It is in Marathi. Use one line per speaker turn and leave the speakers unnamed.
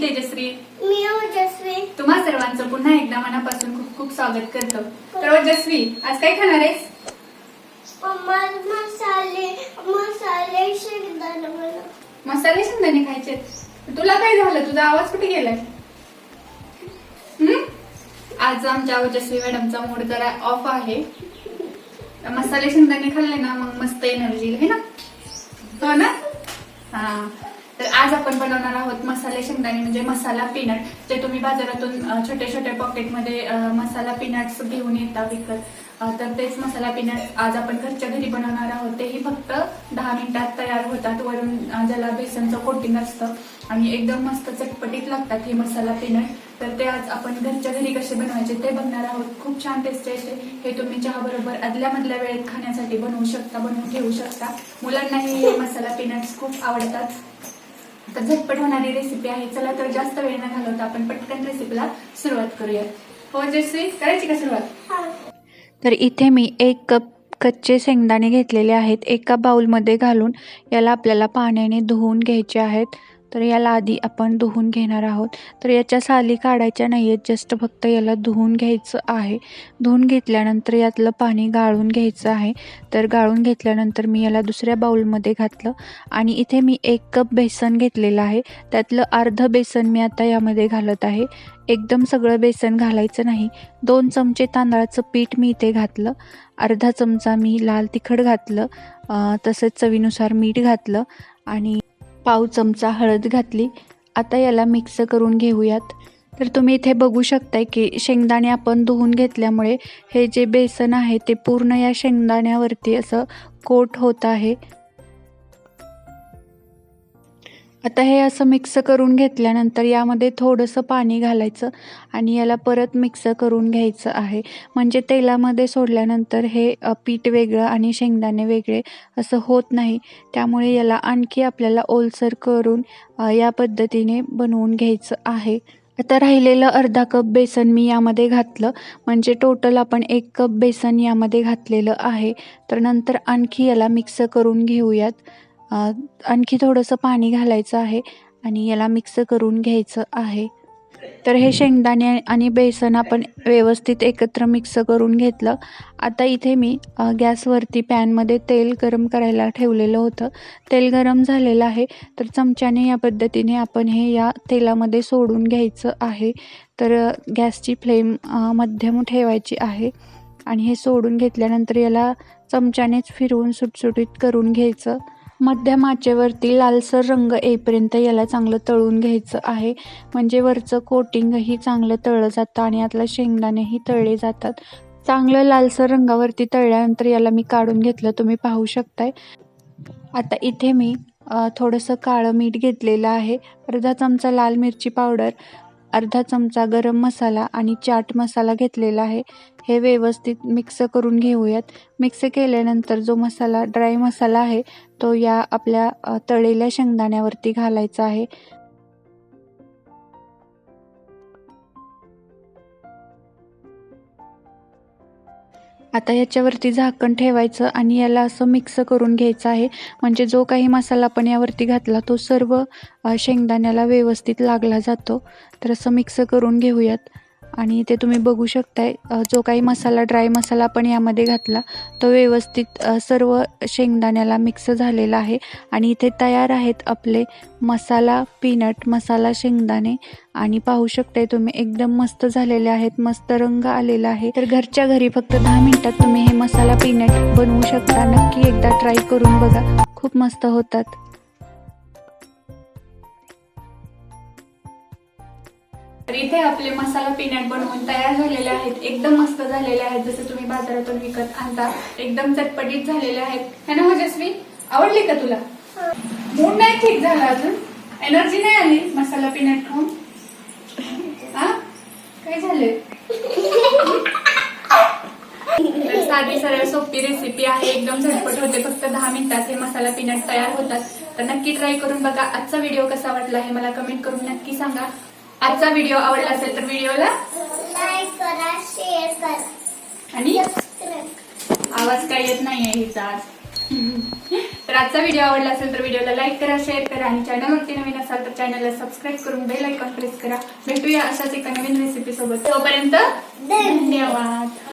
तेजश्री.
मी ओजस्वी
तुम्हा सर्वांचं पुन्हा एकदा मनापासून खूप खूप स्वागत करतो. तर ओजस्वी आज काय खाणार आहेस?
मसाले मसाले शेंगदाणे
मसाले शेंगदाणे खायचे तुला काय झालं? तुझा आवाज कुठे गेलाय? हम्म? आज आमच्या ओजस्वी मॅडमचा मूड जरा ऑफ आहे. मसाले शेंगदाणे खाल्ले ना मग मस्त एनर्जी आहे ना? हो ना? हा. तर आज आपण बनवणार आहोत मसाले शेंगदाणे म्हणजे मसाला पीनट जे तुम्ही बाजारातून छोट्या छोट्या पॉकेटमध्ये मसाला पीनट्स घेऊन येता विकत. तर तेच मसाला पीनट आज आपण घरच्या घरी बनवणार आहोत. तेही फक्त दहा मिनिटात तयार होतात. वरून ज्याला बेसनचं कोटिंग असतं आणि एकदम मस्त चटपटीत लागतात हे मसाला पीनट तर ते आज आपण घरच्या घरी कसे बनवायचे ते बघणार आहोत. खूप छान टेस्टी असे हे तुम्ही चहा बरोबर आदल्या मधल्या वेळेत खाण्यासाठी बनवू शकता बनवून ठेवू शकता. मुलांनाही हे मसाला पीनट्स खूप आवडतात. तर झटपट होणारी रेसिपी आहे. चला तर जास्त वेळ न घालवता आपण पटकन रेसिपीला सुरुवात करूया. हो जयश्री करायची का सुरुवात?
हा.
तर इथे मी एक कप कच्चे शेंगदाणे घेतलेले आहेत. एका बाउलमध्ये घालून याला आपल्याला पाण्याने धुवून घ्यायचे आहेत. तर याला आधी आपण धुवून घेणार आहोत. तर याच्या साली काढायच्या नाही आहेत जस्ट फक्त याला धुवून घ्यायचं आहे. धुवून घेतल्यानंतर यातलं पाणी गाळून घ्यायचं आहे. तर गाळून घेतल्यानंतर मी याला दुसऱ्या बाऊलमध्ये घातलं आणि इथे मी एक कप बेसन घेतलेलं आहे. त्यातलं अर्ध बेसन मी आता यामध्ये घालत आहे. एकदम सगळं बेसन घालायचं नाही. दोन चमचे तांदळाचं पीठ मी इथे घातलं. अर्धा चमचा मी लाल तिखट घातलं. तसंच चवीनुसार मीठ घातलं आणि पाव चमचा हळद घातली. आता याला मिक्स करून घेऊयात. तर तुम्ही इथे बघू शकताय की शेंगदाणे आपण धुवून घेतल्यामुळे हे जे बेसन आहे ते पूर्ण या शेंगदाण्यावरती असं कोट होत आहे. आता हे असं मिक्स करून घेतल्यानंतर यामध्ये थोडंसं पाणी घालायचं आणि याला परत मिक्स करून घ्यायचं आहे. म्हणजे तेलामध्ये सोडल्यानंतर हे पीठ वेगळं आणि शेंगदाणे वेगळे असं होत नाही. त्यामुळे याला आणखी आपल्याला ओलसर करून या पद्धतीने बनवून घ्यायचं आहे. आता राहिलेलं अर्धा कप बेसन मी यामध्ये घातलं. म्हणजे टोटल आपण एक कप बेसन यामध्ये घातलेलं आहे. तर नंतर आणखी याला मिक्स करून घेऊयात. आणखी थोडंसं पाणी घालायचं आहे आणि याला मिक्स करून घ्यायचं आहे. तर हे शेंगदाणे आणि बेसन आपण व्यवस्थित एकत्र मिक्स करून घेतलं. आता इथे मी गॅसवरती पॅनमध्ये तेल गरम करायला ठेवलेलं होतं. तेल गरम झालेलं आहे तर चमच्याने या पद्धतीने आपण हे या तेलामध्ये सोडून घ्यायचं आहे. तर गॅसची फ्लेम मध्यम ठेवायची आहे आणि हे सोडून घेतल्यानंतर याला चमच्यानेच फिरवून सुटसुटीत करून घ्यायचं. मध्यम आचेवरती लालसर रंग येईपर्यंत याला चांगलं तळून घ्यायचं आहे. म्हणजे वरचं कोटिंगही चांगलं तळलं जातं आणि आतलं शेंगदाणेही तळले जातात. चांगलं लालसर रंगावरती तळल्यानंतर याला मी काढून घेतलं. तुम्ही पाहू शकताय. आता इथे मी थोडंसं काळं मीठ घेतलेलं आहे. अर्धा चमचा लाल मिरची पावडर अर्धा चमचा गरम मसाला आणि चाट मसाला घेतलेला आहे. हे व्यवस्थित मिक्स करून घेऊयात. मिक्स केल्यानंतर जो मसाला ड्राय मसाला आहे तो या आपल्या तळलेल्या शेंगदाण्यावरती घालायचा आहे. आता याच्यावरती झाकण ठेवायचं आणि याला असं मिक्स करून घ्यायचं आहे. म्हणजे जो काही मसाला आपण यावरती घातला तो सर्व शेंगदाण्याला व्यवस्थित लागला जातो. तर असं मिक्स करून घेऊयात. आणि ते तुम्ही बघू शकताय. जो काही मसाला ड्राय मसाला आपण यामध्ये घातला तो व्यवस्थित सर्व शेंगदाण्याला मिक्स झालेला आहे. आणि इथे तयार आहेत आपले मसाला पीनट मसाला शेंगदाणे. आणि पाहू शकताय तुम्ही एकदम मस्त झालेले आहेत मस्त रंग आलेला आहे. तर घरच्या घरी फक्त दहा मिनिटात तुम्ही हे मसाला पीनट बनवू शकता. नक्की एकदा ट्राय करून बघा. खूप मस्त होतात.
तर इथे आपले मसाला पीनट बनवून तयार झालेले आहेत. एकदम मस्त झालेले आहेत. जसं तुम्ही बाजारातून विकत आणता एकदम चटपटीत झालेले आहेत. है ना मजस्वी? आवडली का तुला? मूड नाही ठीक झाला अजून? एनर्जी नाही आली? मसाला पीनट खाऊन? हा? काय झाले? तर साधी सरळ सोपी रेसिपी आहे. एकदम झटपट होते. फक्त दहा मिनिटात हे मसाला पीनट तयार होतात. तर नक्की ट्राय करून बघा. आजचा व्हिडिओ कसा वाटला हे मला कमेंट करून नक्की सांगा. आजचा व्हिडिओ आवडला असेल तर व्हिडिओला
लाईक करा शेअर करा.
आणि आवाज काय येत नाहीये हिचा आज. तर
आजचा व्हिडिओ आवडला असेल तर व्हिडिओला लाईक करा शेअर करा आणि चॅनलवरती नवीन असाल तर चॅनलला सबस्क्राईब करून बेल आयकॉन प्रेस करा. भेटूया अशाच एका नवीन रेसिपी सोबत. तोपर्यंत धन्यवाद.